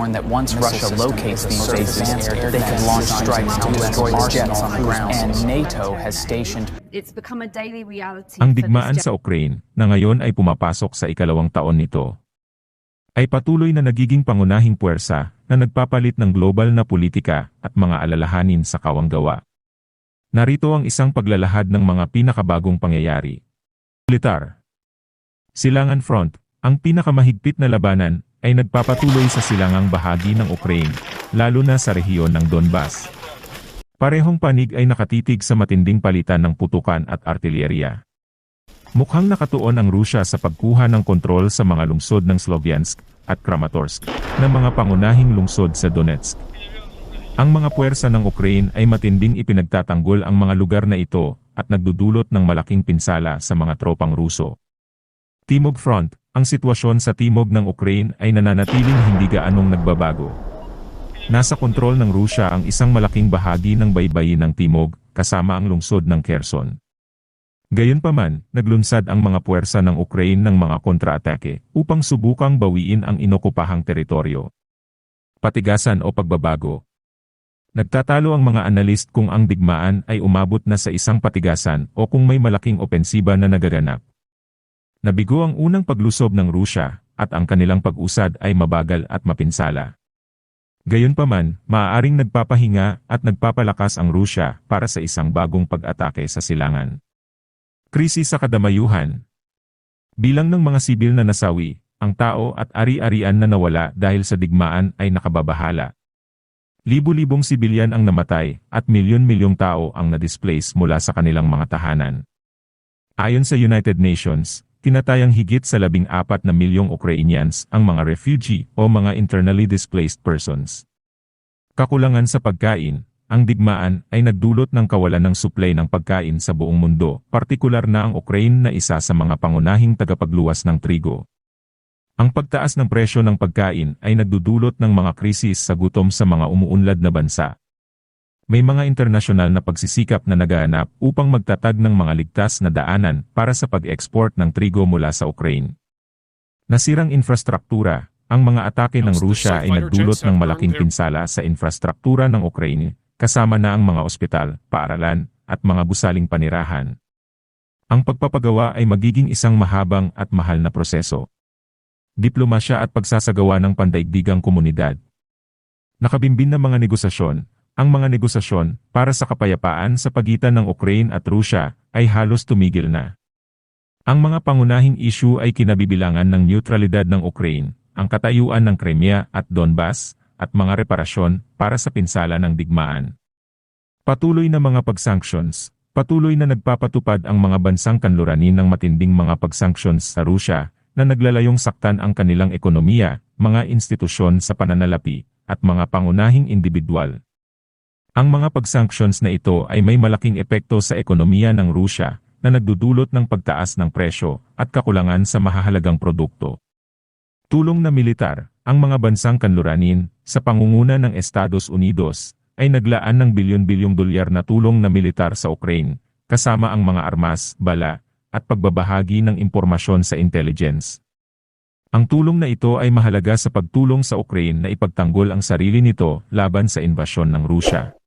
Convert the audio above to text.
warned that once Russia locates these bases, they could launch strikes to destroy the jets on the ground. And NATO has stationed It's become a daily reality. Ang for digmaan sa Ukraine, na ngayon ay pumapasok sa ikalawang taon nito, ay patuloy na nagiging pangunahing puwersa na nagpapalit ng global na politika at mga alalahanin sa kawanggawa. Narito ang isang paglalahad ng mga pinakabagong pangyayari. Militar Silangan Front, ang pinakamahigpit na labanan, ay nagpapatuloy sa silangang bahagi ng Ukraine, lalo na sa rehiyon ng Donbas. Parehong panig ay nakatitig sa matinding palitan ng putukan at artilerya. Mukhang nakatuon ang Rusya sa pagkuha ng kontrol sa mga lungsod ng Sloviansk at Kramatorsk, na mga pangunahing lungsod sa Donetsk. Ang mga puwersa ng Ukraine ay matinding ipinagtatanggol ang mga lugar na ito at nagdudulot ng malaking pinsala sa mga tropang Ruso. Timog Front, ang sitwasyon sa timog ng Ukraine ay nananatiling hindi gaanong nagbabago. Nasa kontrol ng Rusya ang isang malaking bahagi ng baybayin ng timog, kasama ang lungsod ng Kherson. Gayunpaman, naglunsad ang mga puwersa ng Ukraine ng mga kontra-atake upang subukang bawiin ang inokupahang teritoryo. Patigasan o pagbabago. Nagtatalo ang mga analist kung ang digmaan ay umabot na sa isang patigasan o kung may malaking opensiba na nagaganap. Nabigo ang unang paglusob ng Rusya at ang kanilang pag-usad ay mabagal at mapinsala. Gayunpaman, maaaring nagpapahinga at nagpapalakas ang Rusya para sa isang bagong pag-atake sa silangan. Krisis sa kadamayuhan. Bilang ng mga sibil na nasawi, ang tao at ari-arian na nawala dahil sa digmaan ay nakababahala. Libu-libong sibilyan ang namatay at milyon-milyong tao ang na-displace mula sa kanilang mga tahanan. Ayon sa United Nations, tinatayang higit sa labing apat na milyong Ukrainians ang mga refugee o mga internally displaced persons. Kakulangan sa pagkain, ang digmaan ay nagdulot ng kawalan ng supply ng pagkain sa buong mundo, partikular na ang Ukraine na isa sa mga pangunahing tagapagluwas ng trigo. Ang pagtaas ng presyo ng pagkain ay nagdudulot ng mga krisis sa gutom sa mga umuunlad na bansa. May mga internasyonal na pagsisikap na nagaanap upang magtatag ng mga ligtas na daanan para sa pag-export ng trigo mula sa Ukraine. Nasirang infrastruktura, ang mga atake ng Rusya ay nagdulot ng malaking pinsala sa infrastruktura ng Ukraine, kasama na ang mga ospital, paaralan, at mga gusaling panirahan. Ang pagpapagawa ay magiging isang mahabang at mahal na proseso. Diplomasya at pagsasagawa ng pandaigdigang komunidad. Nakabimbin na mga negosasyon, ang mga negosasyon para sa kapayapaan sa pagitan ng Ukraine at Rusya ay halos tumigil na. Ang mga pangunahing issue ay kinabibilangan ng neutralidad ng Ukraine, ang katayuan ng Crimea at Donbas, at mga reparasyon para sa pinsala ng digmaan. Patuloy na mga pag-sanctions, patuloy na nagpapatupad ang mga bansang kanluranin ng matinding mga pag-sanctions sa Rusya na naglalayong saktan ang kanilang ekonomiya, mga institusyon sa pananalapi, at mga pangunahing individual. Ang mga pag-sanctions na ito ay may malaking epekto sa ekonomiya ng Rusya na nagdudulot ng pagtaas ng presyo at kakulangan sa mahahalagang produkto. Tulong na militar, ang mga bansang kanluranin, sa pangunguna ng Estados Unidos, ay naglaan ng bilyon-bilyong dolyar na tulong na militar sa Ukraine, kasama ang mga armas, bala, at pagbabahagi ng impormasyon sa intelligence. Ang tulong na ito ay mahalaga sa pagtulong sa Ukraine na ipagtanggol ang sarili nito laban sa invasyon ng Rusya.